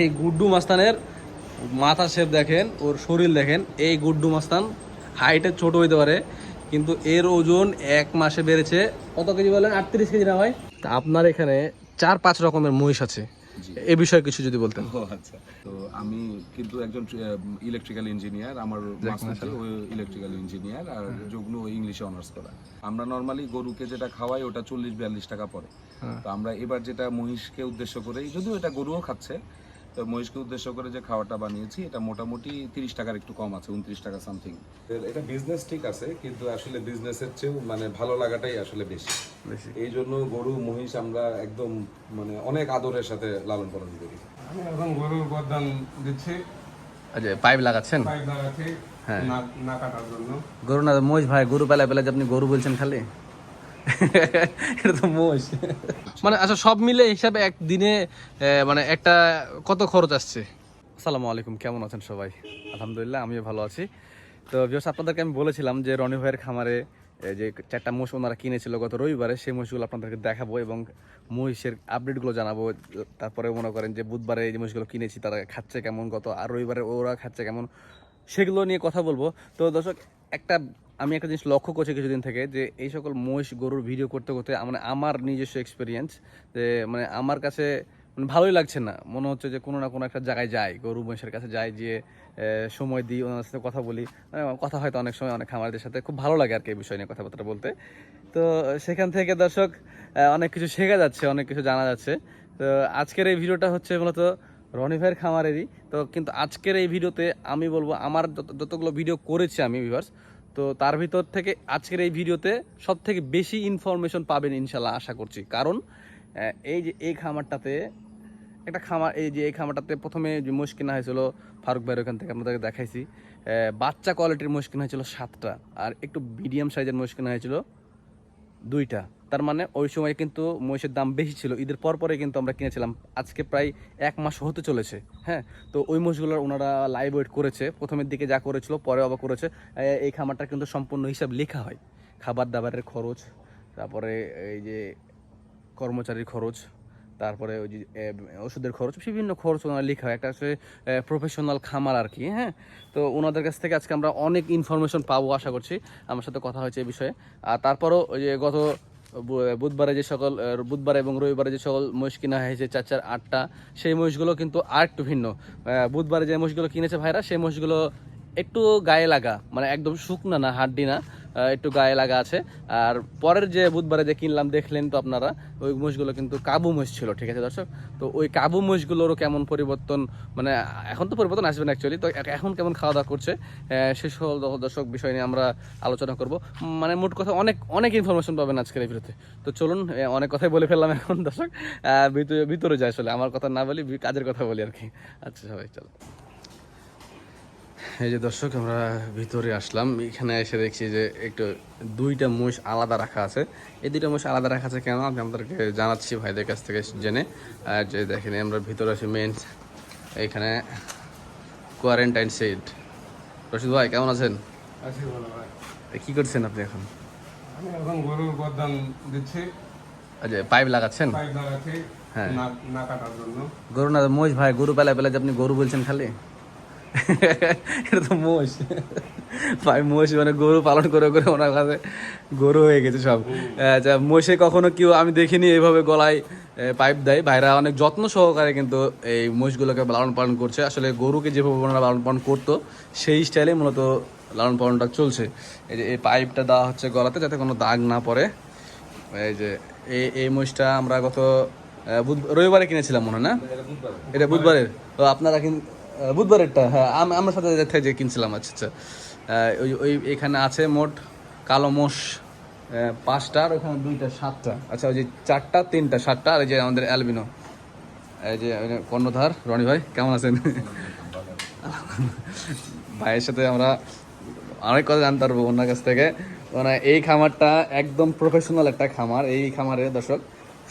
এই গুড্ডু মাস্তানের মাথা শেপ দেখেন ওর শরীর দেখেন এই গুড্ডু মাস্তান হাইটে ছোট হইতে পারে কিন্তু এর ওজন এক মাসে বেড়েছে কত কেজি বলেন? আটত্রিশ কেজি না ভাই? তা আপনার এখানে চার পাঁচ রকমের মহিষ আছে। এ বিষয়ে কিছু যদি বলতেন। আচ্ছা। তো আমি কিন্তু একজন ইলেকট্রিক্যাল ইঞ্জিনিয়ার আমার মাস্টার ও ইলেকট্রিক্যাল ইঞ্জিনিয়ার আর ও ইংলিশে অনার্স করা। আমরা নর্মালি গরুকে যেটা খাওয়াই ওটা চল্লিশ বিয়াল্লিশ টাকা পড়ে। তো আমরা এবার যেটা মহিষকে উদ্দেশ্য করেই যদিও এটা গরুও খাচ্ছে তো মহিষকে উদ্দেশ্য করে যে খাওয়াটা বানিয়েছি এটা মোটামুটি তিরিশ টাকার একটু কম আছে উনত্রিশ টাকা সামথিং এটা বিজনেস ঠিক আছে কিন্তু আসলে বিজনেসের চেয়েও মানে ভালো লাগাটাই আসলে বেশি। বেশি। এই জন্য গরু মহিষ আমরা একদম মানে অনেক আদরের সাথে লালন পালন করি। আমি এখন গরুর গরদান দিচ্ছি। আচ্ছা পাইপ লাগাচ্ছেন? পাইপ লাগাচ্ছি হ্যাঁ। না না কাটার জন্য। গরু না মহিষ ভাই গরু পেলা পেলা যে আপনি গরু বলছেন খালি? এটা তো মহিষ মানে আচ্ছা সব মিলে হিসাবে এক দিনে আহ, মানে একটা কত খরচ আসছে? আসসালামু আলাইকুম কেমন আছেন সবাই? আলহামদুলিল্লাহ আমিও ভালো আছি। তো বিকজ আপনাদেরকে আমি বলেছিলাম যে রনি ভাইয়ের খামারে এই যে চারটা মোষ ওনারা কিনেছিল গত রবিবারে সেই মোষগুলো আপনাদেরকে দেখাবো এবং মহিষের আপডেটগুলো জানাব। তারপরে মনে করেন যে বুধবারে এই যে মহিষগুলো কিনেছি তারা খাচ্ছে কেমন গত আর রবিবারে ওরা খাচ্ছে কেমন সেগুলো নিয়ে কথা বলব। তো দর্শক একটা আমি একটা জিনিস লক্ষ্য করছি কিছুদিন থেকে যে এই সকল মহিষ গরুর ভিডিও করতে করতে মানে আমার নিজস্ব এক্সপিরিয়েন্স যে মানে আমার কাছে মানে ভালোই লাগছে না। মনে হচ্ছে যে কোনো না কোনো একটা জায়গায় যাই, গরু মহিষের কাছে যাই যে সময় দিই, ওনার সাথে কথা বলি। মানে কথা হয়তো অনেক সময় অনেক খামারদের সাথে খুব ভালো লাগে আর কি এই বিষয় নিয়ে কথাবার্তা বলতে। তো সেখান থেকে দর্শক অনেক কিছু শেখা যাচ্ছে, অনেক কিছু জানা যাচ্ছে। তো আজকের এই ভিডিওটা হচ্ছে মূলত রনি ভাইয়ের খামারেরই। তো কিন্তু আজকের এই ভিডিওতে আমি বলব, আমার যত- যতগুলো ভিডিও করেছি আমি ভিউয়ার্স তো তার ভিতর থেকে আজকের এই ভিডিওতে সব থেকে বেশি ইনফরমেশন পাবেন ইনশাল্লাহ আশা করছি। কারণ এই যে এই খামারটাতে, একটা খামার, এই যে এই খামারটাতে প্রথমে যে মোষ কেনা হয়েছিল, ফারুক ভাইয়ের ওখান থেকে আপনাদেরকে দেখাইছি। বাচ্চা কোয়ালিটির মোষ কেনা হয়েছিল সাতটা, আর একটু মিডিয়াম সাইজের মোষ কেনা হয়েছিল দুইটা। তার মানে ওই সময় কিন্তু মহিষের দাম বেশি ছিল। ঈদের পর পরে কিন্তু আমরা কিনেছিলাম। আজকে প্রায় এক মাস হতে চলেছে হ্যাঁ? তো ওই মহিষগুলোর ওনারা লাইভ ওয়েট করেছে। প্রথমের দিকে যা করেছিল, পরে আবার করেছে। এই খামারটা কিন্তু সম্পূর্ণ হিসাব লেখা হয়। খাবার দাবারের খরচ, তারপরে এই যে কর্মচারীর খরচ তারপরে ওই যে ওষুধের খরচ, বিভিন্ন খরচ ওনার লেখা হয়। একটা হচ্ছে প্রফেশনাল খামার আর কি হ্যাঁ? তো ওনাদের কাছ থেকে আজকে আমরা অনেক ইনফরমেশন পাবো আশা করছি। আমার সাথে কথা হয়েছে এই বিষয়ে। আর তারপরও ওই যে গত বুধবারে যে সকল বুধবার এবং রবিবারে যে সকল মহিষ কিনা হয়েছে চার চার আটটা, সেই মহিষগুলো কিন্তু আর একটু ভিন্ন বুধবারে যে মহিষগুলো কিনেছে ভাইরা, সেই মহিষগুলো একটু গায়ে লাগা মানে একদম শুকনা না, হাড্ডি না। একটু গায়ে লাগা আছে। আর পরের যে বুধবারে যে কিনলাম, দেখলেন তো আপনারা, ওই মহিষগুলো কিন্তু কাবু মহিষ ছিল, ঠিক আছে দর্শক? তো ওই কাবু মহিষগুলোরও কেমন পরিবর্তন মানে এখন তো পরিবর্তন আসবে না অ্যাকচুয়ালি তো এখন কেমন খাওয়া দাওয়া করছে? সে সকল দর্শক বিষয় নিয়ে আমরা আলোচনা করব। মানে মোট কথা, অনেক অনেক ইনফরমেশন পাবেন আজকের এই ভিডিওতে। তো চলুন অনেক কথাই বলে ফেললাম এখন দর্শক। ভিতরে ভিতরে যাই আসলে, আমার কথা না বলি, কাজের কথা বলি আর কি। আচ্ছা সবাই, চলো। এই যে দর্শক আমরা ভিতরে আসলাম। এখানে এসে দেখছি যে একটু দুইটা মোষ আলাদা রাখা আছে। এই দুইটা মোষ আলাদা রাখা আছে কেন? আমি আমাদেরকে জানাচ্ছি ভাইদের কাছ থেকে জেনে। আর যে দেখেন আমরা ভিতরে আসি মেন এখানে কোয়ারেন্টাইন সেট রশিদ ভাই কেমন আছেন? কি করছেন আপনি এখন? আমি এখন গরুর গরদান দিচ্ছি। আচ্ছা পাইপ লাগাচ্ছেন? পাইপ লাগাচ্ছি হ্যাঁ। না না কাটার জন্য। গরু না মোষ ভাই গরু পেলা পেলা যে আপনি গরু বলছেন খালি? এটা তো মোষ। ভাই মোষ মানে গরু পালন করে করে ওনার কাছে গরু হয়ে গেছে সব। আচ্ছা মোষে কখনো কেউ আমি দেখিনি এইভাবে গলায় পাইপ দেয়। ভাইরা অনেক যত্ন সহকারে কিন্তু এই মোষগুলোকে লালন পালন করছে। আসলে গরুকে যেভাবে ওনারা লালন পালন করতো সেই স্টাইলে মূলত লালন পালনটা চলছে। এই যে এই পাইপটা দেওয়া হচ্ছে গলাতে যাতে কোনো দাগ না পড়ে। এই যে এই এই মোষটা আমরা গত রবিবারে কিনেছিলাম মনে হয় না? এটা বুধবারের। তো আপনারা কিন আহ, বুধবারেরটা হ্যাঁ আম- আমার সাথে থেকে যে কিনছিলাম আচ্ছা আচ্ছা। ওই ওই, এখানে আছে মোট কালো মোষ পাঁচটা আর ওখানে দুইটা, সাতটা। আচ্ছা ওই যে চারটা, তিনটা, সাতটা, আর এই যে আমাদের অ্যালবিনো। এই যে এই যে কর্ণধার, রনি ভাই, কেমন আছেন? ভাইয়ের সাথে আমরা অনেক কথা জানতে পারব ওনার কাছ থেকে। মানে এই খামারটা একদম প্রফেশনাল একটা খামার। এই খামারে দর্শক,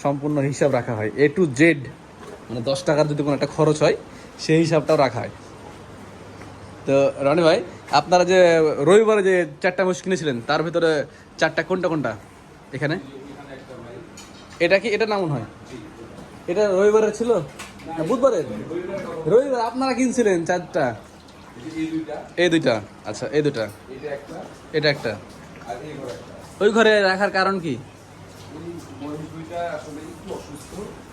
সম্পূর্ণ হিসাব রাখা হয় এ টু জেড মানে দশ টাকার যদি কোনো একটা খরচ হয় সেই হিসাবটাও রাখা হয়। তো রনি ভাই, আপনারা যে রবিবারে যে চারটা মোষ কিনেছিলেন, তার ভিতরে চারটা কোনটা কোনটা এখানে? এটা কি, এটা না মনে হয়? এটা রবিবারে ছিল? বুধবারে? রবিবার আপনারা কিনছিলেন চারটা? এই দুইটা। আচ্ছা এই দুইটা। এটা একটা। ওই ঘরে রাখার কারণ কি?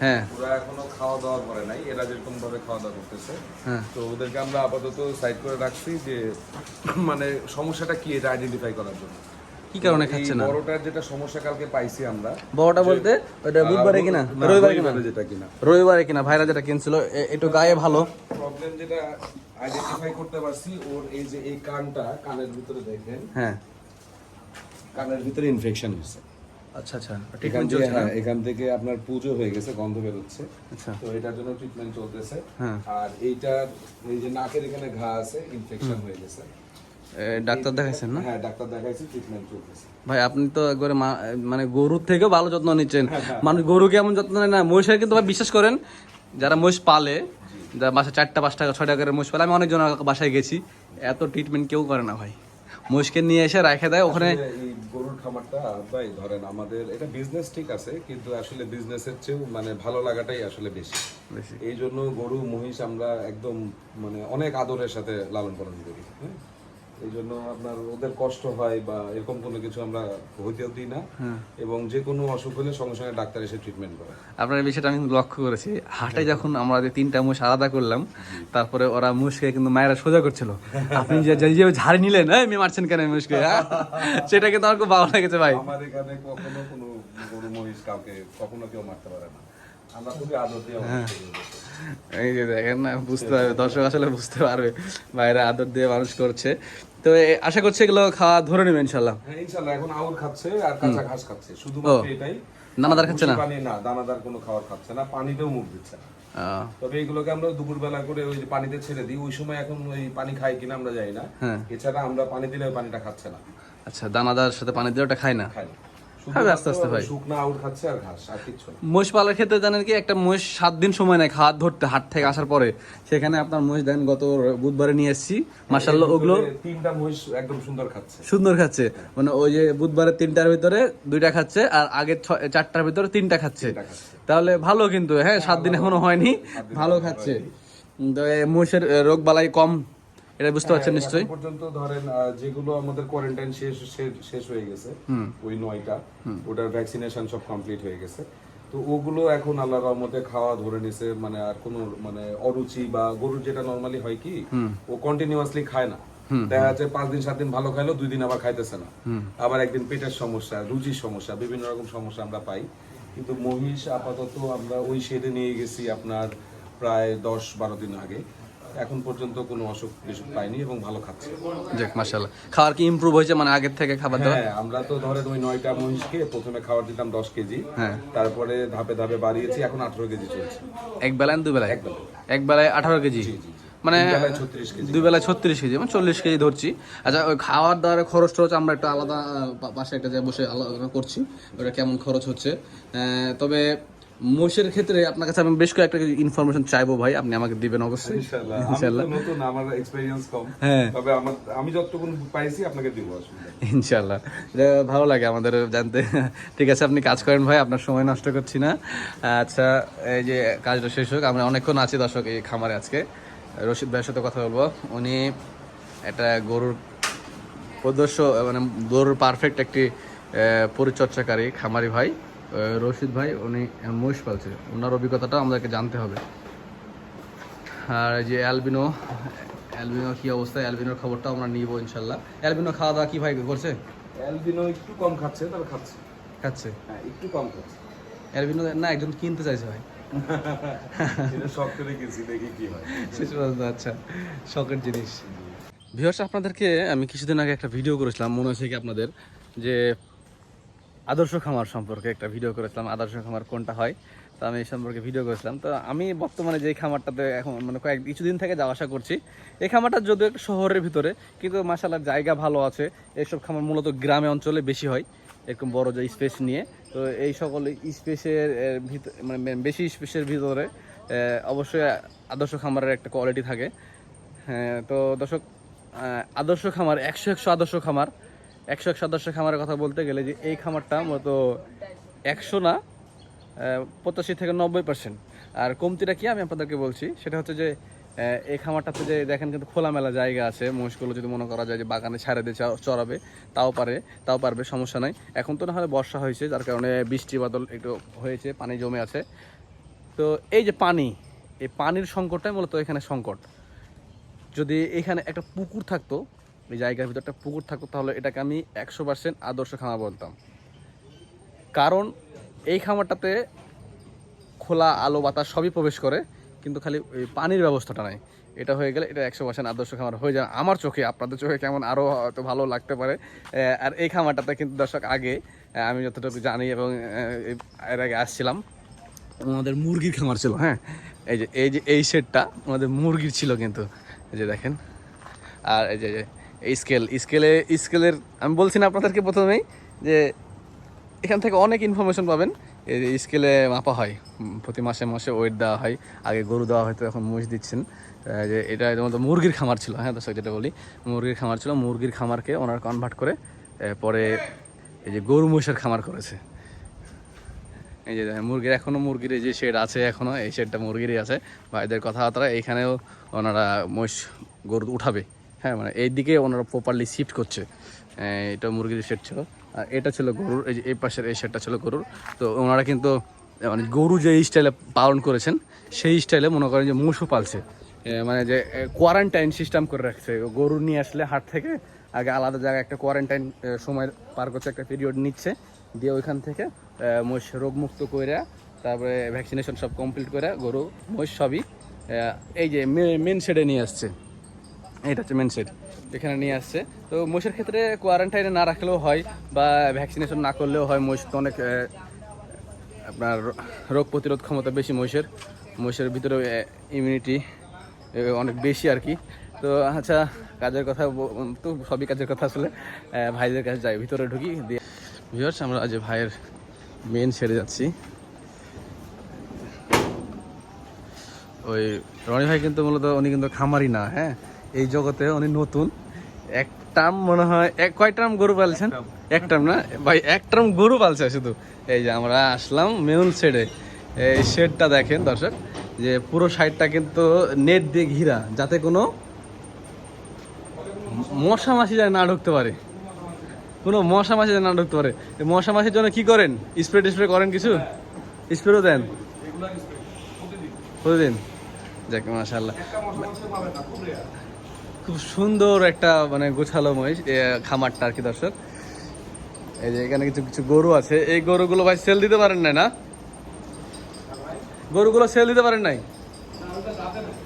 হ্যাঁ। ওরা এখনও খাওয়া দাওয়া করে নাই এরা যেরকম ভাবে খাওয়া দাওয়া করতেছে। হ্যাঁ। তো ওদেরকে আমরা আপাতত সাইড করে রাখছি যে মানে সমস্যাটা কি এটা আইডেন্টিফাই করার জন্য। কি কারণে খাচ্ছে না? বড়টার যেটা সমস্যা কালকে পাইছি আমরা বড়টা বলতে ওটা বুধবারে কিনা? রবিবারে কিনা? যেটা কিনা। রবিবারে কিনা? ভাইরা যেটা কিনছিল এ- একটু গায়ে ভালো। প্রবলেম যেটা আইডেন্টিফাই করতে পারছি ওর এই যে এই কানটা কানের ভিতরে দেখেন। হ্যাঁ। কানের ভিতরে ইনফেকশন হয়েছে। আচ্ছা আচ্ছা। এখান ট্রিটমেন্ট থেকে হ্যাঁ এখান থেকে আপনার পুজো হয়ে গেছে গন্ধ আচ্ছা। তো এটার জন্য ট্রিটমেন্ট চলতেছে। হ্যাঁ। আর এইটার এই যে নাকের এখানে ঘা আছে ইনফেকশন হয়ে গেছে। ডাক্তার দেখাইছেন না? হ্যাঁ ডাক্তার দেখাইছি ট্রিটমেন্ট চলতেছে। ভাই আপনি তো একবারে মানে গরুর থেকেও ভালো যত্ন নিচ্ছেন। মানুষ গরু কেমন যত্ন নেয় না? মহিষের কিন্তু ভাই বিশ্বাস করেন যারা মহিষ পালে যারা বাসায় চারটা পাঁচ টাকা ছয় টাকা করে মহিষ পালে আমি অনেকজন বাসায় গেছি এত ট্রিটমেন্ট কেউ করে না ভাই। মহিষকে নিয়ে এসে রেখে দেয় ওখানে এই গরুর খামারটা ভাই ধরেন আমাদের এটা বিজনেস ঠিক আছে কিন্তু আসলে বিজনেসের চেয়েও মানে ভালো লাগাটাই আসলে বেশি। বেশি। এই জন্য গরু মহিষ আমরা একদম মানে অনেক আদরের সাথে লালন পালন করি হ্যাঁ? এই জন্য আপনার ওদের কষ্ট হয় বা এরকম কোনো কিছু আমরা হইতেও দিই না। এবং যে কোনো অসুখ হলে সঙ্গে সঙ্গে ডাক্তার এসে ট্রিটমেন্ট করে। আপনার বিষয়টা আমি লক্ষ্য করেছি। হাটে যখন আমরা যে তিনটা মুষ আলাদা করলাম তারপরে ওরা মুষকে কিন্তু মায়েরা সোজা করছিল। আপনি যে ঝাড়ি নিলেন এই মেয়ে মারছেন কেন মুষকে? হ্যাঁ? সেটা কিন্তু আমার খুব ভালো লেগেছে ভাই। আমার এখানে কখনো কোনো গরু মহিষ কাউকে কখনো কেউ মারতে পারে না। আমরা খুবই আদর হ্যাঁ। এই যে দেখেন না বুঝতে পারবে দর্শক আসলে বুঝতে পারবে। ভাইরা আদর দিয়ে মানুষ করছে। তো আশা করছি এগুলো খাওয়া ধরে নেবে ইনশাল্লাহ হ্যাঁ ইনশাল্লাহ এখন আউর খাচ্ছে আর কাঁচা ঘাস খাচ্ছে। শুধুমাত্র এটাই। দানাদার খাচ্ছে না? পানি না দানাদার কোনো খাবার খাচ্ছে না পানিতেও মুখ দিচ্ছে না। তবে এগুলোকে আমরা দুপুরবেলা করে ওই যে পানিতে ছেড়ে দিই ওই সময় এখন ওই পানি খাই কিনা আমরা জানি না। হ্যাঁ। এছাড়া আমরা পানি দিলে ওই পানিটা খাচ্ছে না। আচ্ছা দানাদার সাথে পানি দিলে ওটা খায় না? খাই না। খাবে আস্তে আস্তে ভাই। শুকনা আউর খাচ্ছে আর ঘাস আর কিচ্ছু না। মহিষ পালার ক্ষেত্রে জানেন কি একটা মহিষ সাত দিন সময় নেয় ধরতে হাট থেকে আসার পরে। সেখানে আপনার মহিষ দেন গত বুধবারে নিয়ে এসেছি। ওগুলো তিনটা মহিষ একদম সুন্দর খাচ্ছে। সুন্দর খাচ্ছে। মানে ওই যে বুধবারে তিনটার ভিতরে দুইটা খাচ্ছে আর আগের ছয়- চারটার ভিতরে তিনটা খাচ্ছে। তাহলে ভালো কিন্তু হ্যাঁ সাত দিন এখনও হয়নি ভালো খাচ্ছে। তো এই রোগ বালাই কম। এটা বুঝতে পারছেন নিশ্চয়ই? পর্যন্ত ধরেন যেগুলো আমাদের কোয়ারেন্টাইন শেষ শেষ- শেষ হয়ে গেছে ওই নয়টা ওটার ভ্যাকসিনেশন সব কমপ্লিট হয়ে গেছে। তো ওগুলো এখন আল্লাহ রহমতে খাওয়া ধরে নিছে মানে আর কোনো মানে অরুচি বা গরুর যেটা নর্মালি হয় কি ও কন্টিনিউয়াসলি খায় না। দেখা যাচ্ছে পাঁচ দিন সাত দিন ভালো খাইলো দুই দিন আবার খাইতেছে না। আবার একদিন পেটের সমস্যা রুচির সমস্যা বিভিন্ন রকম সমস্যা আমরা পাই। কিন্তু মহিষ আপাতত আমরা ওই শেডে নিয়ে গেছি আপনার প্রায় দশ বারো দিন আগে। এখন পর্যন্ত কোনো অসুখ বিসুখ পাইনি এবং ভালো খাচ্ছে। যাক মাসাল্লাহ খাওয়ার কি ইমপ্রুভ হয়েছে? মানে আগের থেকে খাবার দাবার? হ্যাঁ আমরা তো ধরেন ওই নয়টা মহিষকে প্রথমে খাবার দিতাম দশ কেজি। হ্যাঁ। তারপরে ধাপে ধাপে বাড়িয়েছি এখন আঠারো কেজি চলছে। এক বেলায় দুই বেলায় এক বেলায়। এক বেলায় আঠারো কেজি। মানে তিন বেলায় 36 কেজি। দুই বেলায় ছত্রিশ কেজি মানে চল্লিশ কেজি ধরছি। আচ্ছা ওই খাওয়ার দাওয়ার খরচ টরচ আমরা একটা আলাদা পাশে একটা জায়গায় বসে আলোচনা করছি ওটা কেমন খরচ হচ্ছে? তবে মোষের ক্ষেত্রে আপনার কাছে আমি বেশ কয়েকটা ইনফরমেশন চাইব ভাই আপনি আমাকে দিবেন অবশ্যই। ইনশাআল্লাহ। নতুন আমার এক্সপেরিয়েন্স কম। হ্যাঁ। তবে আমার আমি যতটুকু পাইছি আপনাকে দিব এটা ভালো লাগে আমাদের জানতে। ঠিক আছে আপনি কাজ করেন ভাই আপনার সময় নষ্ট করছি না। আচ্ছা এই যে কাজটা শেষ হোক আমরা অনেকক্ষণ আছি দর্শক এই খামারে আজকে। রশিদ ভাইয়ের সাথে কথা বলব। উনি একটা গরুর প্রদর্শ মানে গরুর পারফেক্ট একটি পরিচর্চাকারী খামারি ভাই। রশিদ ভাই উনি মহিষ পালছে। ওনার অভিজ্ঞতাটা আমাদেরকে জানতে হবে। আর যে অ্যালবিনো অ্যালবিনো কি অবস্থা? অ্যালবিনোর খবরটা আমরা নিব ইনশাল্লাহ। অ্যালবিনো খাওয়া দাওয়া কি ভাই করছে? অ্যালবিনো একটু কম খাচ্ছে তবে খাচ্ছে। খাচ্ছে? হ্যাঁ একটু কম খাচ্ছে। অ্যালবিনো না একজন কিনতে চাইছে ভাই। আচ্ছা শখের জিনিস। ভিউয়ার্স আপনাদেরকে আমি কিছুদিন আগে একটা ভিডিও করেছিলাম মনে হয়েছে কি আপনাদের? যে আদর্শ খামার সম্পর্কে একটা ভিডিও করেছিলাম, আদর্শ খামার কোনটা হয়? তো আমি এই সম্পর্কে ভিডিও করেছিলাম। তো আমি বর্তমানে যে খামারটাতে এখন মানে কয়েক, কিছুদিন থেকে যাওয়া আসা করছি, এই খামারটা যদিও একটা শহরের ভিতরে, কিন্তু মাসালার জায়গা ভালো আছে। এইসব খামার মূলত গ্রামে অঞ্চলে বেশি হয়, এরকম বড় যে স্পেস নিয়ে। তো এই সকল স্পেসের ভিতরে মানে বেশি স্পেসের ভিতরে অবশ্যই আদর্শ খামারের একটা কোয়ালিটি থাকে। হ্যাঁ তো দর্শক আদর্শ খামার, একশো একশো আদর্শ খামার একশো একশো আদর্শ খামারের কথা বলতে গেলে যে এই খামারটা মূলত একশো না পঁচাশি থেকে নব্বই পার্সেন্ট আর কমতিটা কি আমি আপনাদেরকে বলছি? সেটা হচ্ছে যে এই খামারটাতে যে দেখেন কিন্তু খোলামেলা জায়গা আছে। মহিষগুলো যদি মনে করা যায় যে বাগানে ছাড়ে দিয়ে চড়াবে, তাও পারে, তাও পারবে, সমস্যা নাই। এখন তো না হলে বর্ষা হয়েছে, যার কারণে বৃষ্টি বাদল একটু হয়েছে, পানি জমে আছে। তো এই যে পানি, এই পানির সংকটটাই মূলত এখানে সংকট। যদি এখানে একটা পুকুর থাকতো এই জায়গার ভিতরে একটা পুকুর থাকতো, তাহলে এটাকে আমি একশো পার্সেন্ট আদর্শ খামার বলতাম। কারণ এই খামারটাতে খোলা, আলো, বাতাস সবই প্রবেশ করে, কিন্তু খালি পানির ব্যবস্থাটা নাই। এটা হয়ে গেলে এটা একশো পার্সেন্ট আদর্শ খামার হয়ে যায়। আমার চোখে, আপনাদের চোখে কেমন আরও হয়তো ভালো লাগতে পারে। আর এই খামারটাতে কিন্তু দর্শক, আগে আমি যতটুকু জানি এবং এর আগে আসছিলাম, আমাদের মুরগির খামার ছিল হ্যাঁ? এই যে এই যে, এই সেটটা আমাদের মুরগির ছিল কিন্তু। এই যে দেখেন, আর এই যে স্কেল স্কেলে স্কেলের আমি বলছি না আপনাদেরকে প্রথমেই যে এখান থেকে অনেক ইনফরমেশন পাবেন। এই স্কেলে মাপা হয়। প্রতি মাসে মাসে ওয়েট দেওয়া হয়। আগে গরু দেওয়া হয়তো এখন মহিষ দিচ্ছেন। যে এটা যেমন মুরগির খামার ছিল হ্যাঁ দর্শক, যেটা বলি, মুরগির খামার ছিল। মুরগির খামারকে ওনারা কনভার্ট করে পরে এই যে গরু মহিষের খামার করেছে। এই যে মুরগির এখনও মুরগির যে শেড আছে এখনও এই শেডটা মুরগিরই আছে। ভাইদের কথাবার্তা, এইখানেও ওনারা মহিষ গরু উঠাবে। হ্যাঁ মানে এই দিকে ওনারা প্রপারলি শিফট করছে। এটা মুরগির শেড ছিল। আর এটা ছিল গরুর, এই যে এই পাশের এই শেডটা ছিল গরুর। তো ওনারা কিন্তু মানে গরু যে স্টাইলে পালন করেছেন, সেই স্টাইলে মনে করেন যে মুসও পালছে। মানে যে কোয়ারেন্টাইন সিস্টেম করে রাখছে। গরু নিয়ে আসলে হাট থেকে আগে আলাদা জায়গায় একটা কোয়ারেন্টাইন সময় পার করছে, একটা পিরিয়ড নিচ্ছে। দিয়ে ওইখান থেকে মহিষ রোগমুক্ত করে তারপরে ভ্যাকসিনেশন সব কমপ্লিট করে গরু, মহিষ সবই এই যে মেন শেডে নিয়ে আসছে। এটা হচ্ছে মেন সেট এখানে নিয়ে আসছে। তো মহিষের ক্ষেত্রে কোয়ারেন্টাইনে না রাখলেও হয় বা ভ্যাকসিনেশন না করলেও হয়, মহিষ তো অনেক আপনার রোগ প্রতিরোধ ক্ষমতা বেশি মহিষের। মহিষের ভিতরে ইমিউনিটি অনেক বেশি আর কি। তো আচ্ছা কাজের কথা তো সবই কাজের কথা আসলে। ভাইদের কাছে যাই, ভিতরে ঢুকি, দিয়ে আমরা আজ ভাইয়ের মেন ছেড়ে যাচ্ছি। ওই রনি ভাই কিন্তু মূলত, উনি কিন্তু খামারি না হ্যাঁ? এই জগতে উনি নতুন। এক টার্ম মনে হয় এক কয় টার্ম গরু পালছেন? এক টার্ম। না? ভাই এক টার্ম গরু পালছে শুধু। এই যে আমরা আসলাম মেউন শেডে। এই শেডটা দেখেন দর্শক যে পুরো সাইডটা কিন্তু নেট দিয়ে ঘিরা যাতে কোনো মশা মাছি যায় না ঢুকতে পারে। কোনো মশা মাছি যেন না ঢুকতে পারে। মশা মাছির জন্য কি করেন? স্প্রে টিস্প্রে করেন কিছু? স্প্রেও দেন। প্রতিদিন। যাক মাশাল্লাহ খুব সুন্দর একটা মানে গোছালো মহিষ খামারটা আর কি দর্শক। এই যে এখানে কিছু কিছু গরু আছে। এই গরুগুলো ভাই সেল দিতে পারেন নাই না? গরুগুলো সেল দিতে পারেন নাই?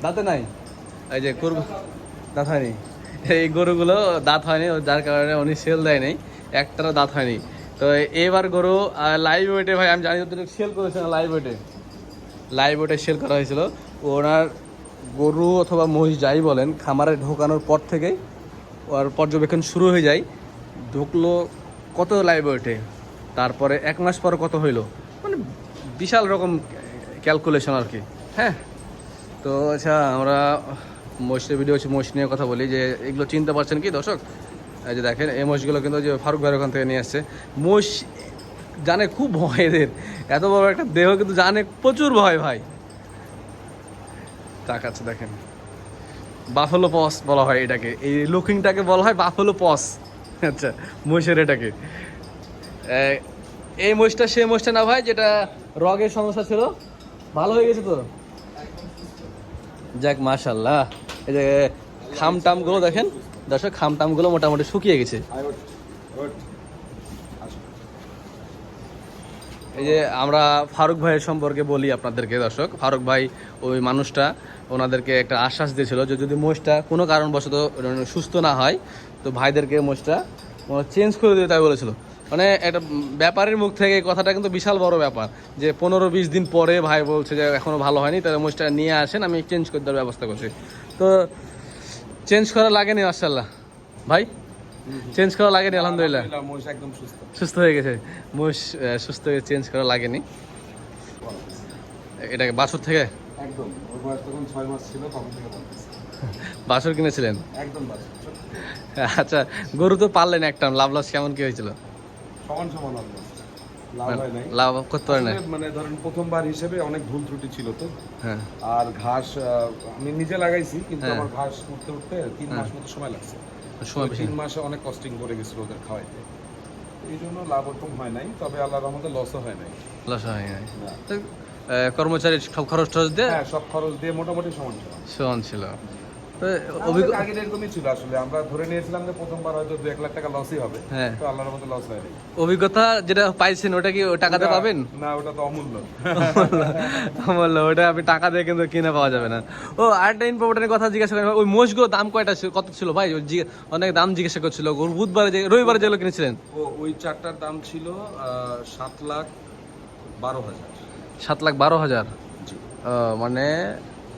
দাঁতে নাই? এই যে গরু দাঁত হয়নি। এই গরুগুলো দাঁত হয়নি, যার কারণে উনি সেল দেয় নাই। একটারও দাঁত হয়নি। তো এবার গরু লাইভ ওয়েটে ভাই, আমি জানি সেল করেছিলাম লাইভ ওয়েটে লাইভ ওয়েটে সেল করা হয়েছিল। ওনার গরু অথবা মহিষ যাই বলেন, খামারে ঢোকানোর পর থেকেই ওর পর্যবেক্ষণ শুরু হয়ে যায়। ঢুকলো কত লাইভ ওঠে তারপরে এক মাস পর কত হইল? মানে বিশাল রকম ক্যালকুলেশন আর কি। হ্যাঁ? তো আচ্ছা আমরা মহিষের ভিডিও হচ্ছে মহিষ নিয়ে কথা বলি যে, এগুলো চিনতে পারছেন কি দর্শক? এই যে দেখেন, এই মহিষগুলো কিন্তু যে ফারুক ভাইয়ের ওখান থেকে নিয়ে আসছে। মহিষ জানে খুব ভয় এদের। এত বড় একটা দেহ কিন্তু জানে প্রচুর ভয় ভাই। তাকাচ্ছে, দেখেন। বাফেলো পস বলা হয় এটাকে। এই লুকিংটাকে বলা হয় বাফেলো পস আচ্ছা মহিষের এটাকে। এই মহিষটা সে মহিষটা না ভাই, যেটা রগের সমস্যা ছিল। ভালো হয়ে গেছে তো? যাক মাশাল্লাহ এই যে খাম টামগুলো দেখেন। দর্শক খাম টামগুলো মোটামুটি শুকিয়ে গেছে। এই যে, আমরা ফারুক ভাইয়ের সম্পর্কে বলি আপনাদেরকে, দর্শক। ফারুক ভাই, ওই মানুষটা ওনাদেরকে একটা আশ্বাস দিয়েছিল যে যদি মোষটা কোনো কারণবশত সুস্থ না হয় তো ভাইদেরকে মোষটা চেঞ্জ করে দিতে তাই বলেছিল। মানে একটা ব্যাপারের মুখ থেকে এই কথাটা কিন্তু বিশাল বড় ব্যাপার যে পনেরো বিশ দিন পরে ভাই বলছে যে এখনও ভালো হয়নি তাহলে মোষটা নিয়ে আসেন আমি চেঞ্জ করে দেওয়ার ব্যবস্থা করছি। তো চেঞ্জ করা লাগেনি মার্শাল্লাহ ভাই চেঞ্জ করা লাগেনি আলহামদুলিল্লাহ। আলহামদুলিল্লাহ, একদম সুস্থ। সুস্থ হয়ে গেছে। মোষ সুস্থ হয়ে চেঞ্জ করা লাগেনি। এটাকে বাছুর থেকে একদম ওর বয়স তখন ছয় মাস ছিল তখন থেকে বলতেছে। কিনেছিলেন? একদম আচ্ছা গরু তো পারলেন একটা লাভ লস কেমন কি হয়েছিল? সমান সমান লাভ হয় লাভ করতে পারে না মানে ধরেন প্রথমবার হিসেবে অনেক ভুল ত্রুটি ছিল তো। হ্যাঁ। আর ঘাস আমি নিজে লাগাইছি কিন্তু হ্যাঁ। আমার ঘাস উঠতে উঠতে তিন মাস মতো সময় লাগছে। সময় তিন মাসে অনেক কস্টিং পড়ে গেছিল ওদের খাওয়াইতে। এই জন্য লাভ ওরকম হয় নাই তবে আল্লাহর রহমতে লসও হয় নাই। লস হয় নাই। কর্মচারীর সব খরচ টরচ দিয়ে? হ্যাঁ সব খরচ দিয়ে মোটামুটি সমান সমান সমান ছিল। তো আগে এরকমই ছিল আসলে। আমরা ধরে নিয়েছিলাম যে প্রথমবার হয়তো দু এক লাখ টাকা লসই হবে। হ্যাঁ। তো আল্লাহর মতো লস অভিজ্ঞতা যেটা পাইছেন ওটা কি টাকাতে পাবেন? না ওটা তো অমূল্য। ওটা আপনি টাকা দিয়ে কিন্তু কিনে পাওয়া যাবে না। ও আরেকটা ইম্পর্টেন্ট কথা জিজ্ঞাসা করেন ওই মোষগুলো দাম কয়টা ছিল কত ছিল ভাই? অনেক দাম জিজ্ঞাসা করছিল। বুধবারে যে রবিবারে যেগুলো কিনেছিলেন? ও ওই চারটার দাম ছিল সাত লাখ বারো হাজার। সাত লাখ বারো হাজার। মানে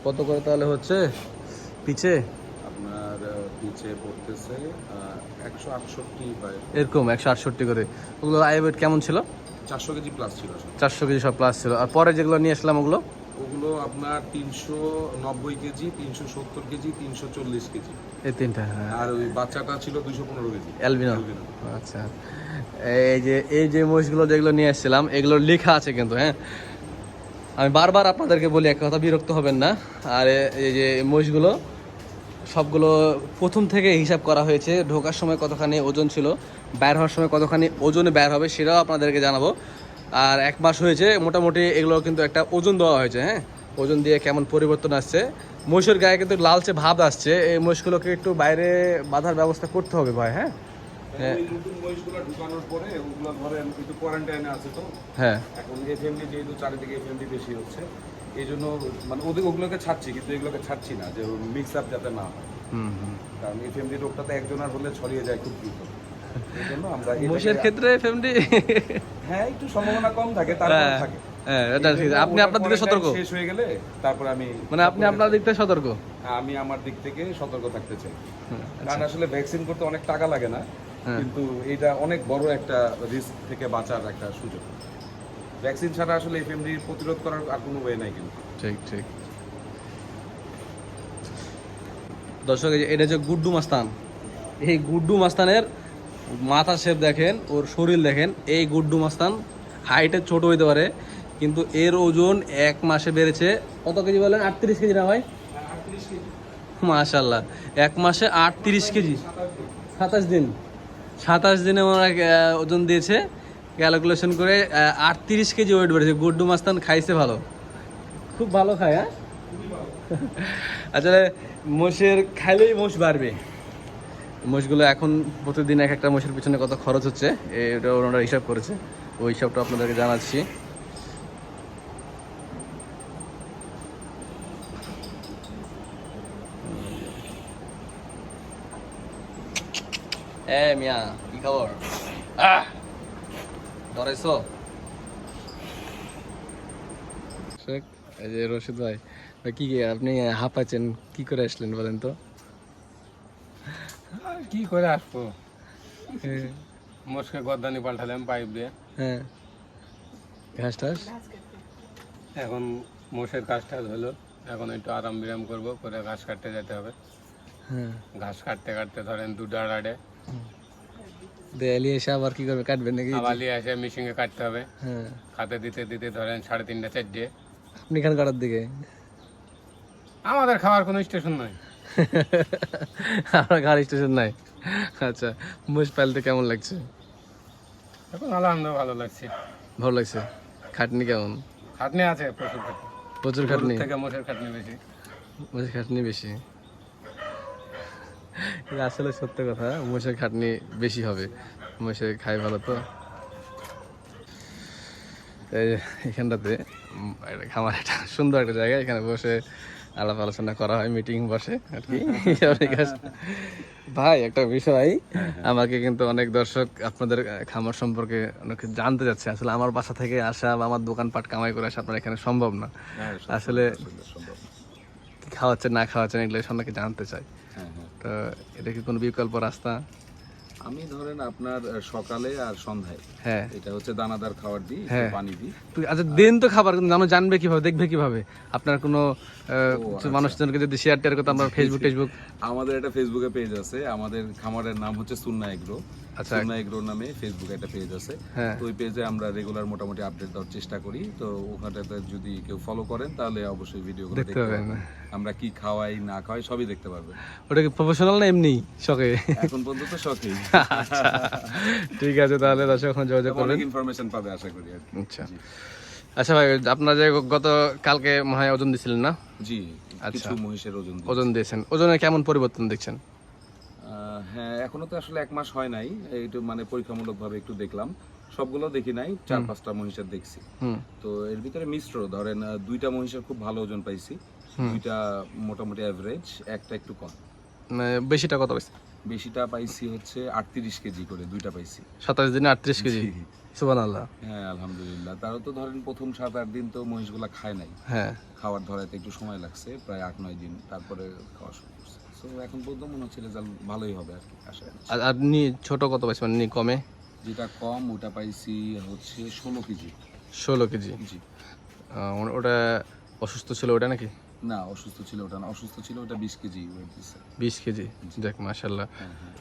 কত করে তাহলে হচ্ছে? পিছে? আপনার পিছে পড়তেছে একশো আটষট্টি এরকম একশো আটষট্টি করে। ওগুলো আই কেমন ছিল? চারশো কেজি প্লাস ছিল চারশো কেজি সব প্লাস ছিল। আর পরে যেগুলো নিয়ে আসলাম ওগুলো? ওগুলো আপনার তিনশো নব্বই কেজি তিনশো সত্তর কেজি তিনশো চল্লিশ কেজি। এই তিনটা হ্যাঁ। আর ওই বাচ্চাটা ছিল দুইশো পনেরো কেজি। অ্যালবিনো? অ্যালবিনো। আচ্ছা। এই যে এই যে মহিষগুলো যেগুলো নিয়ে এসেছিলাম এগুলো লেখা আছে কিন্তু হ্যাঁ? আমি বারবার আপনাদেরকে বলি, এক কথা বিরক্ত হবেন না। আর, এই যে মহিষগুলো, সবগুলো প্রথম থেকে হিসাব করা হয়েছে, ঢোকার সময় কতখানি ওজন ছিল, বের হওয়ার সময় কতখানি ওজনে বের হবে সেটাও আপনাদেরকে জানাব। আর এক মাস হয়েছে, মোটামুটি এগুলো কিন্তু একটা ওজন দেওয়া হয়েছে হ্যাঁ? ওজন দিয়ে কেমন পরিবর্তন আসছে। মহিষের গায়ে কিন্তু লালচে ভাব আসছে, এই মহিষগুলোকে একটু বাইরে বাঁধার ব্যবস্থা করতে হবে ভাই হ্যাঁ? নতুন মহিষগুলো ঢুকানোর পরে ওগুলো ধরেন একটু কোয়ারেন্টাইনে আছে তো। হ্যাঁ। এখন এফএমডি যেহেতু চারিদিকে এফএমডি বেশি হচ্ছে এই জন্য মানে ওদের ওগুলোকে ছাড়ছি কিন্তু এগুলোকে ছাড়ছি না যে মিক্স আপ যাতে না হয়। হুম হুম। কারণ এফএমডি রোগটা তো একজনের হলে ছড়িয়ে যায় খুব দ্রুত। এই জন্য আমরা এটাকে- মোষের ক্ষেত্রে ফ্যামিলি হ্যাঁ একটু সম্ভাবনা কম থাকে তারপর হ্যাঁ থাকে। হ্যাঁ এটা ঠিক। আপনি আপনার দিকে সতর্ক? শেষ হয়ে গেলে তারপর আমি মানে আপনি আপনার দিক থেকে সতর্ক? হ্যাঁ, আমি আমার দিক থেকে সতর্ক থাকতে চাই। হুম, কারণ আসলে ভ্যাকসিন করতে অনেক টাকা লাগে না। হ্যাঁ। কিন্তু এটা অনেক বড় একটা রিস্ক থেকে বাঁচার একটা সুযোগ। ভ্যাকসিন ছাড়া আসলে এফএমডি প্রতিরোধ করার আর কোনো ওয়ে নাই কিন্তু। ঠিক ঠিক। দর্শক এই যে এটা যে গুড্ডু মাস্তান। এই গুড্ডু মাস্তানের মাথা শেপ দেখেন ওর শরীর দেখেন এই গুড্ডু মাস্তান হাইটে ছোট হইতে পারে কিন্তু এর ওজন এক মাসে বেড়েছে কত কেজি বলেন? আটত্রিশ কেজি না ভাই? মাশাল্লাহ এক মাসে আটত্রিশ কেজি। সাতাশ দিন। সাতাশ দিনে ওনারা ওজন দিয়েছে ক্যালকুলেশন করে আটত্রিশ কেজি ওয়েট বেড়েছে। গুড্ডু মাস্তান খাইছে ভালো। খুব ভালো খায় হ্যাঁ? আসলে মোষের খাইলেই মোষ বাড়বে। মোষগুলো এখন প্রতিদিন এক একটা মোষের পিছনে কত খরচ হচ্ছে এটা ওনারা হিসাব করেছে। ওই হিসাবটা আপনাদেরকে জানাচ্ছি। এ মিয়া কি খবর? ডরাইছো শেখ এই যে রশিদ ভাই কি কি আপনি হাঁপাচ্ছেন কি করে আসলেন বলেন তো? আর কি করে আসব? মোষকে গদ্দানি পাল্টালাম পাইপ দিয়ে। হ্যাঁ। ঘাস টাস? এখন মোষের কাজ টাজ হলো। এখন একটু আরাম বিরাম করব করে ঘাস কাটতে যেতে হবে। হ্যাঁ। ঘাস কাটতে কাটতে ধরেন দুটো আড়াড়ে দেয়ালি এসে আবার কি করবে? কাটবেন নাকি? আবালি এসে মেশিনে কাটতে হবে। হ্যাঁ। খাতে দিতে দিতে ধরেন সাড়ে তিনটা চারটে। আপনি খান কাটার দিকে? আমাদের খাওয়ার কোনো স্টেশন নয় আপনার গাড়ি স্টেশন নাই। আচ্ছা মোষ পালতে কেমন লাগছে? এখন আলহামদুলিল্লাহ ভালো লাগছে। ভালো লাগছে? খাটনি কেমন? খাটনি আছে প্রচুর খাটনি। প্রচুর খাটনি? থেকে মোষের খাটনি বেশি। মোষের খাটনি বেশি। আসলে সত্য কথা মোষের খাটনি বেশি হবে। মোষে খাই ভালো তো। এখানটাতে খামার একটা সুন্দর একটা জায়গা এখানে বসে আলাপ আলোচনা করা হয় মিটিং বসে আর কি। ভাই একটা বিষয় আমাকে কিন্তু অনেক দর্শক আপনাদের খামার সম্পর্কে অনেক জানতে যাচ্ছে আসলে আমার বাসা থেকে আসা বা আমার দোকানপাট কামাই করে আসা আপনার এখানে সম্ভব না? হ্যাঁ, আসলে কি খাওয়াচ্ছেন না খাওয়াচ্ছেন এগুলো সম্পর্কে জানতে চাই। হ্যাঁ হ্যাঁ। তো এটা কি কোনো বিকল্প রাস্তা? আমি ধরেন আপনার সকালে আর সন্ধ্যায়। হ্যাঁ। এটা হচ্ছে দানাদার খাবার দিই হ্যাঁ। পানি দিই। তো আচ্ছা দেন তো খাবার কিন্তু মানুষ জানবে কীভাবে দেখবে কীভাবে? আপনার কোনো আচ্ছা। মানুষজনকে যদি শেয়ার টেয়ার করতে আমরা ফেসবুক টেসবুক আমাদের একটা ফেসবুকে পেজ আছে আমাদের খামারের নাম হচ্ছে সুন্না এগ্রো। আচ্ছা। এগ্রো নামে ফেসবুকে একটা পেজ আছে। হ্যাঁ। তো ওই পেজে আমরা রেগুলার মোটামুটি আপডেট দেওয়ার চেষ্টা করি। তো ওখানটাতে যদি কেউ ফলো করেন তাহলে অবশ্যই ভিডিওগুলো দেখতে পাবেন। আমরা কি খাওয়াই না খাওয়াই সবই দেখতে পারবেন। ওটা কি প্রফেশনাল না এমনি? শখে? এখন পর্যন্ত শখেই। আচ্ছা ঠিক আছে তাহলে দর্শক এখন যোগাযোগ করবেন ইনফরমেশন পাবে আশা করি আর আচ্ছা। আচ্ছা ভাই আপনার যে গত কালকে মনে হয় ওজন দিছিলেন না? জি আচ্ছা। কিছু মহিষের ওজন ওজন দিয়েছেন। ওজনে কেমন পরিবর্তন দেখছেন? এখনও তো আসলে এক মাস হয় নাই একটু মানে পরীক্ষামূলক ভাবে একটু দেখলাম। সবগুলো দেখি নাই চার পাঁচটা মহিষের দেখছি। তো এর ভিতরে মিশ্র ধরেন দুইটা মহিষের খুব ভালো ওজন পাইছি দুইটা মোটামুটি অ্যাভারেজ একটা একটু কম। মানে বেশিটা কত পাইছে? বেশিটা পাইছি হচ্ছে আটত্রিশ কেজি করে দুইটা পাইছি। সাতাশ দিনে আটত্রিশ কেজি। সুবান আল্লাহ হ্যাঁ আলহামদুলিল্লাহ। তারও তো ধরেন প্রথম সাত আট দিন তো মহিষগুলা খায় নাই। হ্যাঁ। খাওয়ার ধরাইতে একটু সময় লাগছে প্রায় আট নয় দিন তারপরে খাওয়া শুরু। তো এখন পর্যন্ত মনে হচ্ছে রেজাল্ট ভালোই হবে আর কি আশা করছি। আর আর নি ছোট কত পাইছে মানে নি কমে? যেটা কম ওটা পাইছি হচ্ছে ষোলো কেজি। ষোলো কেজি? জি। আহ, ও- ওটা অসুস্থ ছিল ওটা নাকি? না অসুস্থ ছিল ওটা না। অসুস্থ ছিল ওটা বিশ কেজি ওয়েট দিচ্ছে বিশ কেজি? দেখ মাসাল্লাহ হ্যাঁ হ্যাঁ।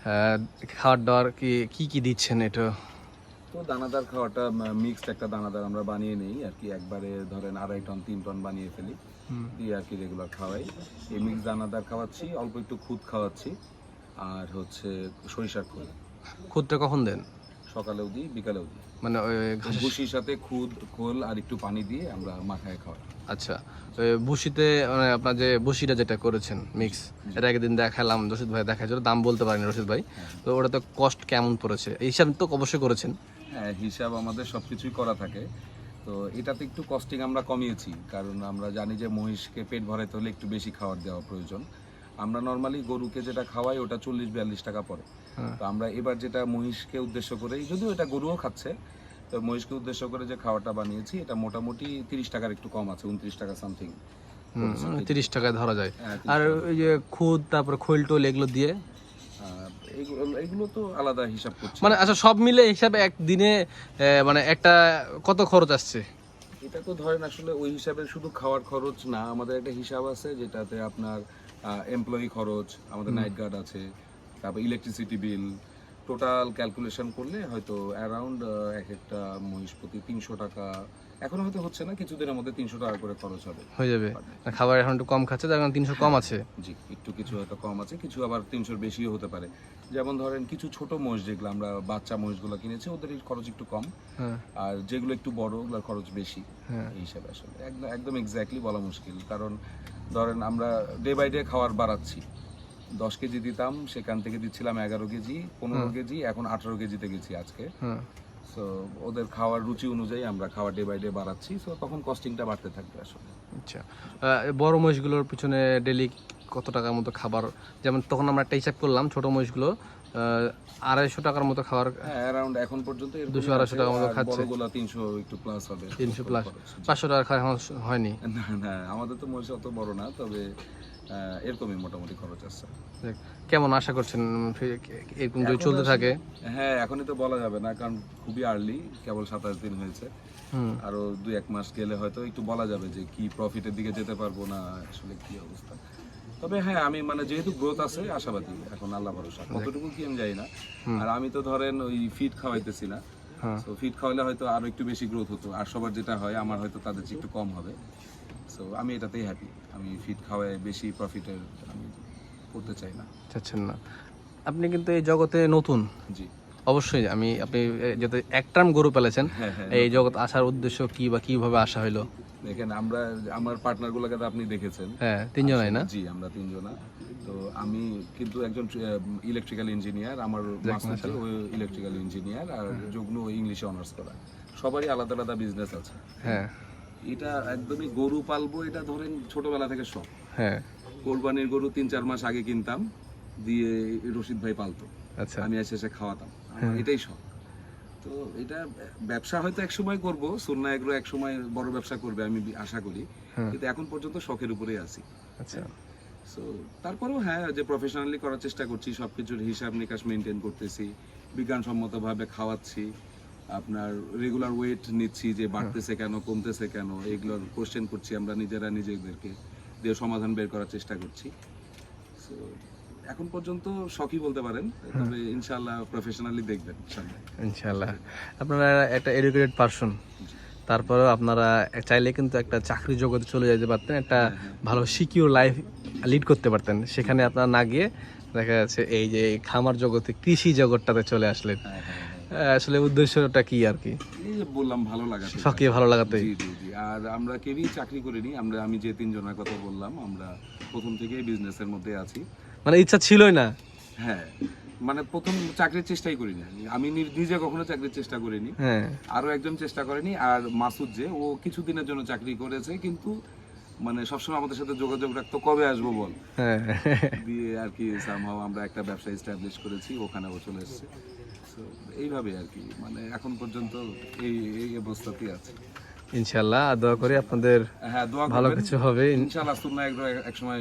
হ্যাঁ খাওয়ার দাওয়ার কি কি কি দিচ্ছেন এটা? তো দানাদার খাওয়াটা মিক্সড একটা দানাদার আমরা বানিয়ে নেই আর কি একবারে ধরেন আড়াই টন তিন টন বানিয়ে ফেলি দিয়ে আর কি রেগুলার খাওয়াই। এই মিক্স দানাদার খাওয়াচ্ছি অল্প একটু খুদ খাওয়াচ্ছি আর হচ্ছে সরিষার খোল। খুদটা কখন দেন? সকালেও দিই বিকালেও দিই। মানে ভুসির সাথে খুদ খোল আর একটু পানি দিয়ে আমরা মাখায় খাওয়াই। আচ্ছা ভুসিতে মানে আপনার যে ভুসিটা যেটা করেছেন মিক্স এটা একদিন দেখালাম রশিদ ভাই দেখাচ্ছিল দাম বলতে পারেনি রশিদ ভাই। তো ওটা তো কস্ট কেমন পড়েছে? এই হিসাব তো অবশ্যই করেছেন। হ্যাঁ হিসাব আমাদের সব কিছুই করা থাকে। তো এটাতে একটু কস্টিং আমরা কমিয়েছি কারণ আমরা জানি যে মহিষকে পেট ভরাইতে হলে একটু বেশি খাবার দেওয়া প্রয়োজন। আমরা নর্মালি গরুকে যেটা খাওয়াই ওটা চল্লিশ বিয়াল্লিশ টাকা পড়ে। হ্যাঁ। তো আমরা এবার যেটা মহিষকে উদ্দেশ্য করে যদিও এটা গরুও খাচ্ছে তো মহিষকে উদ্দেশ্য করে যে খাবারটা বানিয়েছি এটা মোটামুটি তিরিশ টাকার একটু কম আছে উনত্রিশ টাকা সামথিং তিরিশ টাকায় ধরা যায়। হ্যাঁ, 30 আর ওই যে খুদ তারপরে খৈল টোল এগুলো দিয়ে এগুলো তো আলাদা হিসাব করছি। মানে আচ্ছা সব মিলে হিসাবে একদিনে মানে একটা কত খরচ আসছে? এটা তো ধরেন আসলে ওই হিসাবে শুধু খাওয়ার খরচ না আমাদের একটা হিসাব আছে যেটাতে আপনার এমপ্লয়ি খরচ আমাদের নাইট গার্ড আছে তারপর ইলেকট্রিসিটি বিল টোটাল ক্যালকুলেশন করলে হয়তো অ্যারাউন্ড এক একটা মহিষ প্রতি তিনশো টাকা এখন হয়তো হচ্ছে না কিছুদিনের মধ্যে তিনশো টাকা করে খরচ হবে। হয়ে যাবে। খাবার এখন একটু কম খাচ্ছে তার কারণে তিনশো কম আছে। জি একটু কিছু হয়তো কম আছে কিছু আবার তিনশোর বেশিও হতে পারে। যেমন ধরেন কিছু ছোট মহিষ যেগুলো আমরা বাচ্চা মহিষগুলো কিনেছি ওদের খরচ একটু কম। হ্যাঁ। আর যেগুলো একটু বড় ওগুলোর খরচ বেশি। হ্যাঁ। এই হিসাবে আসলে। একদম একদম এক্স্যাক্টলি বলা মুশকিল। কারণ ধরেন আমরা ডে বাই ডে খাবার বাড়াচ্ছি। দশ কেজি দিতাম সেখান থেকে দিচ্ছিলাম এগারো কেজি পনেরো কেজি এখন আঠারো কেজিতে গেছি আজকে। হ্যাঁ। সো ওদের খাওয়ার রুচি অনুযায়ী আমরা খাওয়ার ডে বাই ডে বাড়াচ্ছি সো তখন কস্টিংটা বাড়তে থাকবে আসলে। আচ্ছা। বড় মহিষগুলোর পিছনে ডেলি কত টাকার মতো খাবার? যেমন তখন আমরা একটা হিসাব করলাম ছোট মহিষগুলো আড়াইশো টাকার মতো খাবার হ্যাঁ অ্যারাউন্ড এখন পর্যন্ত দুশো আড়াইশো টাকার মতো খাচ্ছে। তিনশো একটু প্লাস হবে তিনশো প্লাস পাঁচশো টাকার খাওয়া হয়নি? না না আমাদের তো মহিষ অত বড় না তবে এরকমই মোটামুটি খরচ আছে। কেমন আশা করছেন? এরকম যদি চলতে থাকে? হ্যাঁ এখনই তো বলা যাবে না কারণ খুবই আর্লি কেবল সাতাশ দিন হয়েছে। আরও দুই এক মাস গেলে হয়তো একটু বলা যাবে যে কি প্রফিটের দিকে যেতে পারব না আসলে কি অবস্থা। তবে হ্যাঁ আমি মানে যেহেতু গ্রোথ আছে আশাবাদী এখন আল্লাহ ভরসা। কতটুকু কি আমি জানি না। আর আমি তো ধরেন ওই ফিট খাওয়াইতেছি না। হ্যাঁ। তো ফিট খাওয়ালে হয়তো আরও একটু বেশি গ্রোথ হতো। আর সবার যেটা হয় আমার হয়তো তাদের চেয়ে একটু কম হবে। সো আমি এটাতেই হ্যাপি আমি ফিট খাওয়ায় বেশি প্রফিটের আমি করতে চাই না। চাচ্ছেন না। আপনি কিন্তু এই জগতে নতুন। জি। অবশ্যই আমি আপনি যত এক টার্ম গরু পেলেছেন হ্যাঁ হ্যাঁ এই জগৎ আসার উদ্দেশ্য কি বা কীভাবে আসা হলো দেখেন আমরা আমার পার্টনার গুলোকে তো আপনি দেখেছেন। হ্যাঁ তিনজনাই না? জি আমরা তিনজনা। তো আমি কিন্তু একজন ইলেকট্রিক্যাল ইঞ্জিনিয়ার আমার মাস্টার ও ইলেকট্রিক্যাল ইঞ্জিনিয়ার আর যুগ্ন ইংলিশে অনার্স করা। সবারই আলাদা আলাদা বিজনেস আছে। হ্যাঁ। এটা একদমই গরু পালবো এটা ধরেন ছোটবেলা থেকে শখ। হ্যাঁ। কোরবানির গরু তিন চার মাস আগে কিনতাম দিয়ে রশিদ ভাই পালতো। আচ্ছা। আমি এসে এসে খাওয়াতাম। এটাই শখ। তো এটা ব্যবসা হয়তো এক সময় করব সুন্না এক সময় বড় ব্যবসা করবে আমি আশা করি। হ্যাঁ। কিন্তু এখন পর্যন্ত শখের উপরেই আছি। আচ্ছা। সো তারপরেও হ্যাঁ যে প্রফেশনালি করার চেষ্টা করছি সবকিছুর হিসাব নিকাশ মেনটেন করতেছি বিজ্ঞানসম্মতভাবে খাওয়াচ্ছি। আপনার রেগুলার ওয়েট নিচ্ছি যে বাড়তেছে কেন কমতেছে কেন এগুলোর কোশ্চেন করছি আমরা নিজেরা নিজেদেরকে দিয়ে সমাধান বের করার চেষ্টা করছি। সো এখন পর্যন্ত শখই বলতে পারেন তবে ইনশাআল্লাহ প্রফেশনালি দেখবেন ইনশাল্লাহ আপনারা একটা এডুকেটেড পারসন তারপরেও আপনারা চাইলে কিন্তু একটা চাকরি জগতে চলে যেতে পারতেন একটা ভালো সিকিউর লাইফ লিড করতে পারতেন। সেখানে আপনারা না গিয়ে দেখা যাচ্ছে এই যে খামার জগতে কৃষি জগৎটাতে চলে আসলেন। হ্যাঁ, হ্যাঁ, হ্যাঁ। আসলে উদ্দেশ্যটা কি আর কি? বললাম ভালো লাগাতে। শখে ভালো জি আর আমরা কেউই চাকরি করিনি আমরা আমি যে তিনজনের কথা বললাম আমরা প্রথম থেকেই বিজনেসের মধ্যে আছি। মানে ইচ্ছা ছিলই না? হ্যাঁ মানে প্রথম চাকরির চেষ্টাই করিনি। আমি নিজে কখনো চাকরির চেষ্টা করিনি। হ্যাঁ। আরও একজন চেষ্টা করেনি আর মাসুদ যে ও কিছুদিনের জন্য চাকরি করেছে কিন্তু মানে সবসময় আমাদের সাথে যোগাযোগ রাখতো কবে আসব বল? হ্যাঁ। দিয়ে আর কি আমরা একটা ব্যবসা এস্টাবলিশ করেছি ওখানে ও চলে এসেছে। এইভাবে আর কি মানে এখন পর্যন্ত এই এই অবস্থাতেই আছে। ইনশাল্লাহ দোয়া করি আপনাদের হ্যাঁ দোয়া ভালো কিছু হবে। ইনশাআল্লাহ সুন্নাহ এগ্রো এক সময়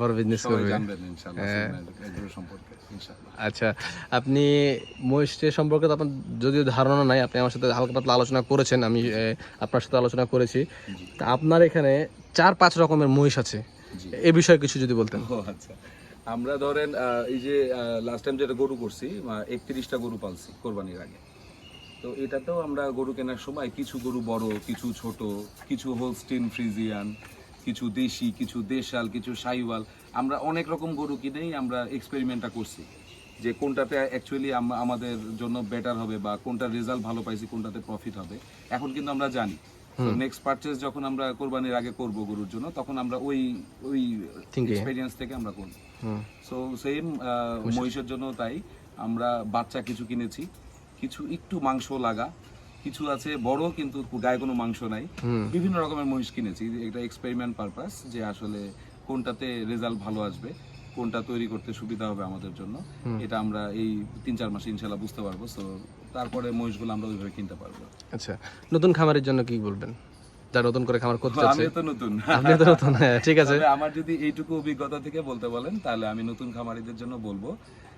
বড় বিজনেস করবে। জানবেন ইনশাআল্লাহ সুন্নাহ এগ্রো সম্পর্কে ইনশাআল্লাহ। আচ্ছা আপনি মহিষের সম্পর্কে তো আপনার যদিও ধারণা নাই আপনি আমার সাথে হালকা পাতলা আলোচনা করেছেন আমি আপনার সাথে আলোচনা করেছি। তা আপনার এখানে চার পাঁচ রকমের মহিষ আছে। এ বিষয়ে কিছু যদি বলতেন। আচ্ছা। আমরা ধরেন এই যে লাস্ট টাইম যেটা গরু করছি একত্রিশটা গরু পালছি কোরবানির আগে। তো এটাতেও আমরা গরু কেনার সময় কিছু গরু বড়, কিছু ছোট, কিছু হোলস্টিন ফ্রিজিয়ান কিছু দেশি, কিছু দেশাল, কিছু সাইওয়াল। আমরা অনেক রকম গরু কিনেই আমরা এক্সপেরিমেন্টটা করছি যে কোনটাতে অ্যাকচুয়ালি আমাদের জন্য বেটার হবে বা কোনটা রেজাল্ট ভালো পাইছি, কোনটাতে প্রফিট হবে। এখন কিন্তু আমরা জানি নেক্সট পারচেজ যখন আমরা কোরবানির আগে করব গরুর জন্য তখন আমরা ওই ওই এক্সপেরিয়েন্স থেকে আমরা করব। সো সেম মহিষের জন্য তাই। আমরা বাচ্চা কিছু কিনেছি। কিছু একটু মাংস লাগা কিছু আছে বড় কিন্তু গায়ে কোনো মাংস নাই। বিভিন্ন রকমের মহিষ কিনেছি। এটা এক্সপেরিমেন্ট পারপাস যে আসলে কোনটাতে রেজাল্ট ভালো আসবে কোনটা তৈরি করতে সুবিধা হবে আমাদের জন্য। এটা আমরা এই তিন চার মাসে ইনশাল্লাহ বুঝতে পারব। সো তারপরে মহিষগুলো আমরা ওইভাবে কিনতে পারব। আচ্ছা নতুন খামারের জন্য কি বলবেন? নতুন করে খামার করতে চাচ্ছে। আমি তো নতুন। আপনি তো নতুন হ্যাঁ ঠিক আছে। আমার যদি এইটুকু অভিজ্ঞতা থেকে বলতে বলেন তাহলে আমি নতুন খামারিদের জন্য বলব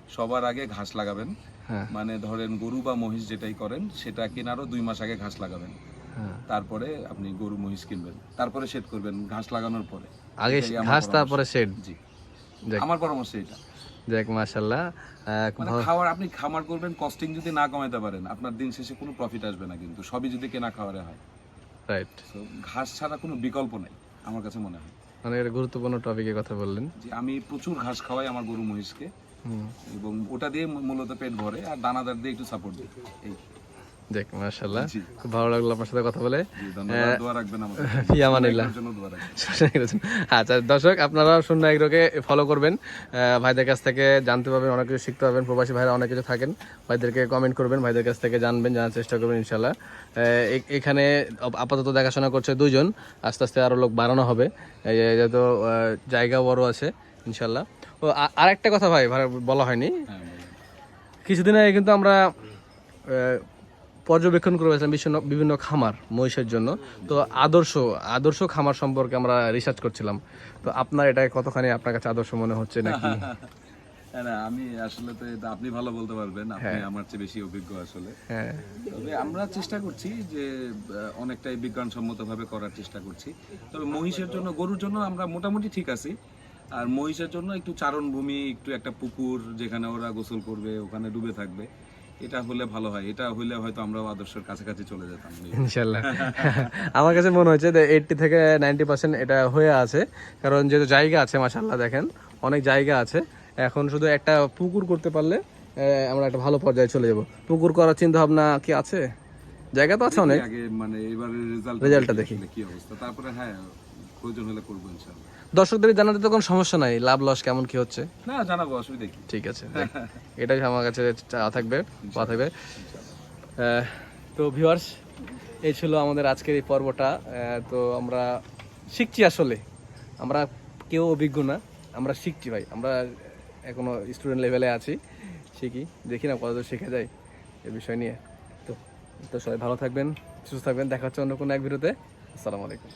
সবার আগে ঘাস লাগাবেন। হ্যাঁ। মানে ধরেন গরু বা মহিষ যেটাই করেন সেটা কেনারও দুই মাস আগে ঘাস লাগাবেন। হ্যাঁ। তারপরে আপনি গরু মহিষ কিনবেন। তারপরে শেড করবেন ঘাস লাগানোর পরে। আগে ঘাস তারপরে শেড জি। আমার পরামর্শ এটা। দেখ মাশাল্লাহ মানে খাওয়ার আপনি খামার করবেন কস্টিং যদি না কমাতে পারেন আপনার দিন শেষে কোনো প্রফিট আসবে না কিন্তু সবই যদি কেনা খাওয়ারে হয়। রাইট তো ঘাস ছাড়া কোনো বিকল্প নেই আমার কাছে মনে হয়। মানে এটা গুরুত্বপূর্ণ টপিকের কথা বললেন। যে আমি প্রচুর ঘাস খাওয়াই আমার গরু মহিষকে এবং ওটা দিয়ে মূলত পেট ভরে আর দানাদার দিয়ে একটু সাপোর্ট দিই। এই। দেখ মাশাল্লাহ খুব ভালো লাগল আপনার সাথে কথা বলে। দোয়া রাখবেন রাখবেন। আচ্ছা দর্শক আপনারা শূন্য এগ্রোকে ফলো করবেন। ভাইদের কাছ থেকে জানতে পারবেন অনেক কিছু শিখতে পারবেন। প্রবাসী ভাইরা অনেক কিছু থাকেন। ভাইদেরকে কমেন্ট করবেন ভাইদের কাছ থেকে জানবেন জানার চেষ্টা করবেন ইনশাল্লাহ এখানে আপাতত দেখাশোনা করছে দুজন আস্তে আস্তে আরও লোক বাড়ানো হবে। যেহেতু জায়গা বড় আছে ইনশাল্লাহ ও আ- আরেকটা কথা ভাই ভাই- বলা হয়নি। হ্যাঁ কিছুদিন আগে কিন্তু আমরা পর্যবেক্ষণ করেছিলাম বিভিন্ন বিভিন্ন খামার মহিষের জন্য। তো আদর্শ আদর্শ খামার সম্পর্কে আমরা রিসার্চ করছিলাম। তো আপনার এটা কতখানি আপনার কাছে আদর্শ মনে হচ্ছে নাকি? হ্যাঁ, না আমি আসলে তো এটা আপনি ভালো বলতে পারবেন আপনি আমার চেয়ে বেশি অভিজ্ঞ আসলে। হ্যাঁ। তবে আমরা চেষ্টা করছি যে অনেকটাই বিজ্ঞানসম্মত ভাবে করার চেষ্টা করছি। তবে মহিষের জন্য গরুর জন্য আমরা মোটামুটি ঠিক আছি। আর মহিষের জন্য একটু চারণভূমি একটু একটা পুকুর যেখানে ওরা গোসল করবে ওখানে ডুবে থাকবে। এটা হলে ভালো হয় এটা হলে হয়তো আমরাও আদর্শের কাছাকাছি চলে যেতাম। ইনশাল্লাহ। আমার কাছে মনে হচ্ছে যে এইটটি থেকে নাইনটি পার্সেন্ট এটা হয়ে আছে কারণ যেহেতু জায়গা আছে মাসাল্লাহ দেখেন অনেক জায়গা আছে। এখন শুধু একটা পুকুর করতে পারলে আমরা একটা ভালো পর্যায়ে চলে যাব। পুকুর করার চিন্তা ভাবনা কি আছে? জায়গা তো আছে অনেক। আগে মানে এবারে রেজাল্ট রেজাল্টটা দেখি। কি অবস্থা? তারপরে হ্যাঁ প্রয়োজন হলে করব ইনশাল্লাহ দর্শকদের জানাতে তো কোনো সমস্যা নাই লাভ লস কেমন কি হচ্ছে? না জানাব অসুবিধা কি? ঠিক আছে দেখ, এটাই আমার কাছে থাকবে পাওয়া থাকবে। তো ভিউয়ার্স এই ছিল আমাদের আজকের এই পর্বটা। তো আমরা শিখছি আসলে। আমরা কেউ অভিজ্ঞ না আমরা শিখছি ভাই। আমরা এখনও স্টুডেন্ট লেভেলে আছি শিখি দেখি না কতদূর শেখা যায় এ বিষয় নিয়ে। তো তো সবাই ভালো থাকবেন সুস্থ থাকবেন দেখা হচ্ছে অন্য কোনো এক ভিডিওতে আসসালামু আলাইকুম।